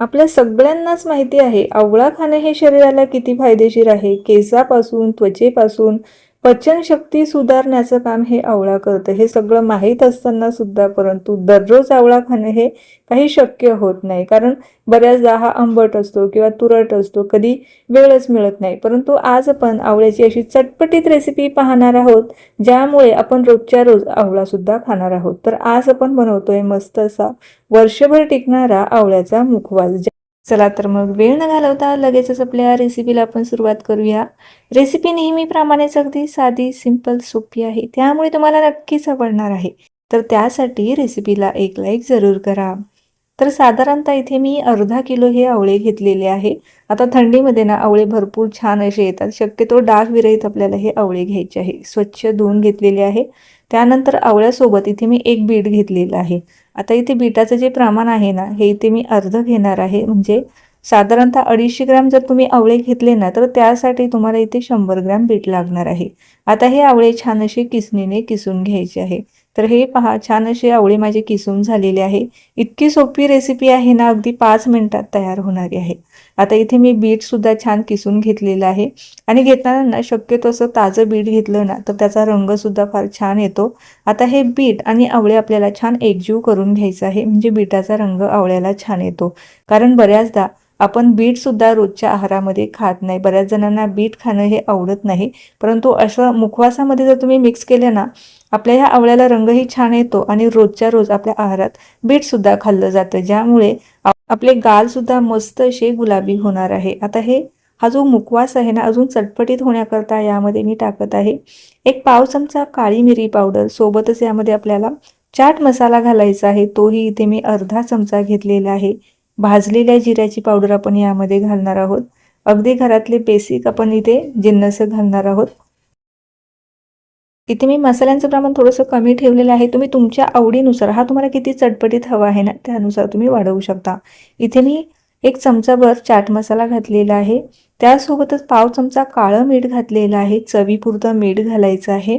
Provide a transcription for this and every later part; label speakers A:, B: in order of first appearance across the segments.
A: आपल्या सगळ्यांनाच माहिती आहे आवळा खाणे हे शरीराला किती फायदेशीर आहे? केसापासून त्वचेपासून पचनशक्ती सुधारण्याचं काम हे आवळा करतं. हे सगळं माहीत असताना सुद्धा परंतु दररोज आवळा खाणे हे काही शक्य होत नाही. कारण बऱ्याचदा हा आंबट असतो किंवा तुरट असतो कधी वेळच मिळत नाही. परंतु आज आपण आवळ्याची अशी चटपटीत रेसिपी पाहणार आहोत ज्यामुळे आपण रोजच्या रोज आवळा सुद्धा खाणार आहोत. तर आज आपण बनवतोय मस्त असा वर्षभर टिकणारा आवळ्याचा मुखवास. ज्या- चला तर मग वेळ न घालवता लगेचच आपल्या रेसिपीला आपण सुरुवात करूया. रेसिपी नेहमीप्रमाणेच अगदी साधी सिंपल सोपी आहे. त्यामुळे तुम्हाला नक्कीच आवडणार आहे. तर त्यासाठी रेसिपीला एक लाईक जरूर करा. तर साधारणतः इथे मी अर्धा किलो हे आवळे घेतलेले आहे. आता थंडीमध्ये ना आवळे भरपूर छान असे येतात. शक्यतो डाग विरहित आपल्याला हे आवळे घ्यायचे आहे. स्वच्छ धुवून घेतलेले आहे. त्यानंतर आवळ्यासोबत इथे मी एक बीट घेतलेलं आहे. आता इथे बीटाचं जे प्रमाण आहे ना हे इथे मी अर्ध घेणार आहे. म्हणजे साधारणतः अडीचशे ग्रॅम जर तुम्ही आवळे घेतले ना तर त्यासाठी तुम्हाला इथे शंभर ग्रॅम बीट लागणार आहे. आता हे आवळे छान असे किसणीने किसून घ्यायचे आहे. तर हे पहा छान अशी आवळे माझी किसून झालेली आहे. इतकी सोपी रेसिपी आहे ना अगदी पाच मिनिटात तयार होणारी आहे. आता इथे मी बीटसुद्धा छान किसून घेतलेलं आहे. आणि घेताना ना शक्यतो असं ताजं बीट घेतलं ना तर त्याचा रंगसुद्धा फार छान येतो. आता हे बीट आणि आवळे आपल्याला छान एकजीव करून घ्यायचं आहे म्हणजे बीटाचा रंग आवळ्याला छान येतो. कारण बऱ्याचदा आपण बीटसुद्धा रोजच्या आहारामध्ये खात नाही. बऱ्याच जणांना बीट खाणं हे आवडत नाही. परंतु असं मुखवासामध्ये जर तुम्ही मिक्स केलं ना आपल्या ह्या आवळ्याला रंगही छान येतो आणि रोजच्या रोज आपल्या आहारात बीट सुद्धा खाल्लं जातं ज्यामुळे आपले गाल सुद्धा मस्त असे गुलाबी होणार आहे. आता हे हा जो मुखवास आहे ना अजून चटपटीत होण्याकरता यामध्ये मी टाकत आहे. एक पाव चमचा काळी मिरी पावडर सोबतच यामध्ये आपल्याला चाट मसाला घालायचा आहे तोही इथे मी अर्धा चमचा घेतलेला आहे. भाजलेल्या जिऱ्याची पावडर आपण यामध्ये घालणार आहोत. अगदी घरातले बेसिक आपण इथे जिन्नस घालणार आहोत. इथे मी मसाल्यांचं प्रमाण थोडंसं कमी ठेवलेलं आहे. तुम्ही तुमच्या आवडीनुसार हा तुम्हाला किती चटपटीत हवा आहे ना त्यानुसार तुम्ही वाढवू शकता. इथे मी एक चमचाभर चाट मसाला घातलेला आहे. त्यासोबतच पाव चमचा काळं मीठ घातलेलं आहे. चवीपुरतं मीठ घालायचं आहे.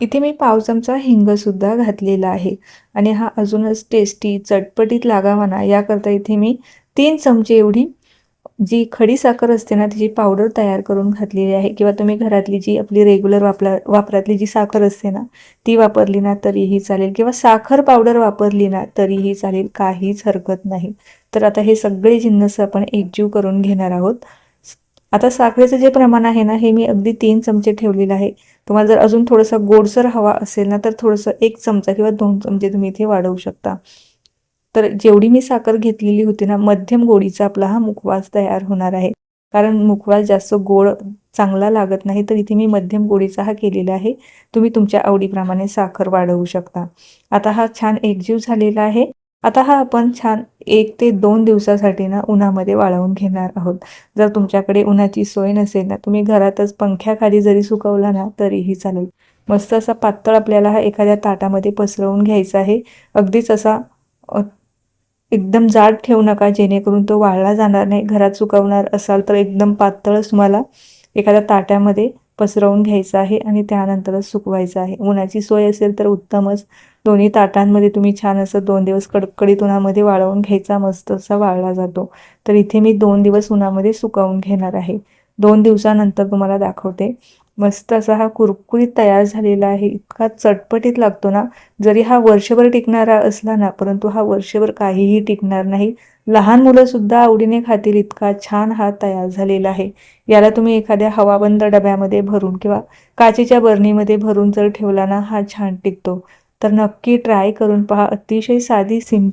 A: इथे मी पाव चमचा हिंगसुद्धा घातलेला आहे. आणि हा अजूनच टेस्टी चटपटीत लागावा ना याकरता इथे मी तीन चमचे एवढी जी खडी साखर असते ना तिची पावडर तयार करून घातलेली आहे किंवा तुम्ही घरातली जी आपली रेग्युलर वापरा वापरातली जी साखर असते ना ती वापरली ना तरीही चालेल. किंवा साखर पावडर वापरली ना तरीही चालेल. काहीच हरकत नाही. तर आता हे सगळे जिन्नस आपण एकजीव करून घेणार आहोत. आता साखरेचं जे प्रमाण आहे ना हे मी अगदी तीन चमचे ठेवलेलं आहे. तुम्हाला जर अजून थोडंसं गोडसर हवा असेल ना तर थोडंसं एक चमचा किंवा दोन चमचे तुम्ही इथे वाढवू शकता. तर जेवढी मी साखर घेतलेली होती ना मध्यम गोडीचा आपला हा मुखवास तयार होणार आहे. कारण मुखवास जास्त गोड चांगला लागत नाही तर इथे मी मध्यम गोडीचा हा केलेला आहे. तुम्ही तुमच्या आवडीप्रमाणे साखर वाढवू शकता. आता हा छान एकजीव झालेला आहे. आता हा आपण छान एक ते दोन दिवसासाठी ना उन्हामध्ये वाळवून घेणार आहोत. जर तुमच्याकडे उन्हाची सोय नसेल ना तुम्ही घरातच पंख्याखाली जरी सुकवला ना तरीही चालेल. मस्त असा पातळ आपल्याला हा एखाद्या ताटामध्ये पसरवून घ्यायचा आहे. अगदीच असा एकदम जाड ठेवू नका जेणेकरून तो वाळला जाणार नाही घरात सुकवणार असाल तर एकदम पातळच तुम्हाला एखाद्या ताट्यामध्ये पसरवून घ्यायचं आहे आणि त्यानंतरच सुकवायचं आहे. उन्हाची सोय असेल तर उत्तमच. दोन्ही ताटांमध्ये तुम्ही छान असं दोन दिवस कडकडीत उन्हामध्ये वाळवून घ्यायचा मस्त असा वाळला जातो. तर इथे मी दोन दिवस उन्हामध्ये सुकवून घेणार आहे. दोन दिवसानंतर तुम्हाला दाखवते. मस्त असा हा कुरकुरीत तयार झालेला आहे. इतका चटपटीत लागतो ना जरी हा वर्षभर टिकणारा असला ना परंतु हा वर्षभर काहीही टिकणार नाही. लहान मुलं सुद्धा आवडीने खातील इतका छान हा तयार झालेला आहे. याला तुम्ही एखाद्या हवाबंद डब्यामध्ये भरून किंवा काचेच्या बरणीमध्ये भरून जर ठेवला ना हा छान टिकतो. तर नक्की ट्राय करून पहा. अतिशय साधी सिम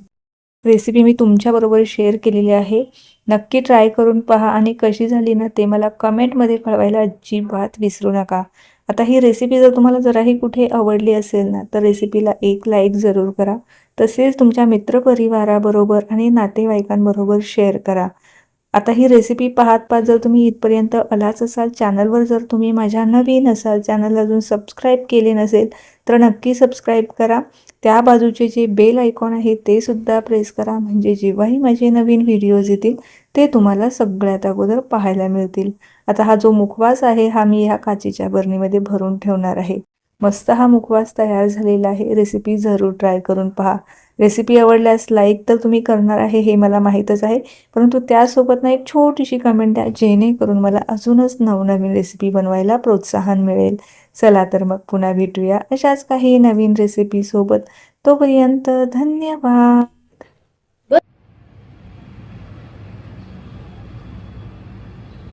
A: रेसिपी मी तुमच्याबरोबर शेअर केलेली आहे. नक्की ट्राय करून पहा आणि कशी झाली ना ते मला कमेंटमध्ये कळवायला अजिबात विसरू नका. आता ही रेसिपी जर तुम्हाला जराही कुठे आवडली असेल ना तर रेसिपीला एक लाईक जरूर करा. तसेच तुमच्या मित्रपरिवाराबरोबर आणि नातेवाईकांबरोबर शेअर करा. आता ही रेसिपी पाहत पाहत जर तुम्ही इथपर्यंत आलाच असाल चॅनलवर जर तुम्ही माझ्या नवीन असाल चॅनल अजून सबस्क्राईब केले नसेल तर नक्की सबस्क्राईब करा. त्या बाजूचे जे बेल आयकॉन आहे ते सुद्धा प्रेस करा. म्हणजे जेव्हाही माझे नवीन व्हिडिओज येतील ते तुम्हाला सगळ्यात अगोदर पाहायला मिळतील. आता हा जो मुखवास आहे हा मी ह्या काचेच्या बरणीमध्ये भरून ठेवणार आहे. मस्त हा मुखवास तयार झालेला आहे. रेसिपी जरूर ट्राय करून पहा. रेसिपी आवडल्यास लाईक तर तुम्ही करणार आहे हे मला माहीतच आहे. परंतु त्यासोबत ना एक छोटीशी कमेंट द्या जेणेकरून मला अजूनच नवनवीन रेसिपी बनवायला प्रोत्साहन मिळेल. चला तर मग पुन्हा भेटूया अशाच काही नवीन रेसिपीसोबत तोपर्यंत धन्यवाद!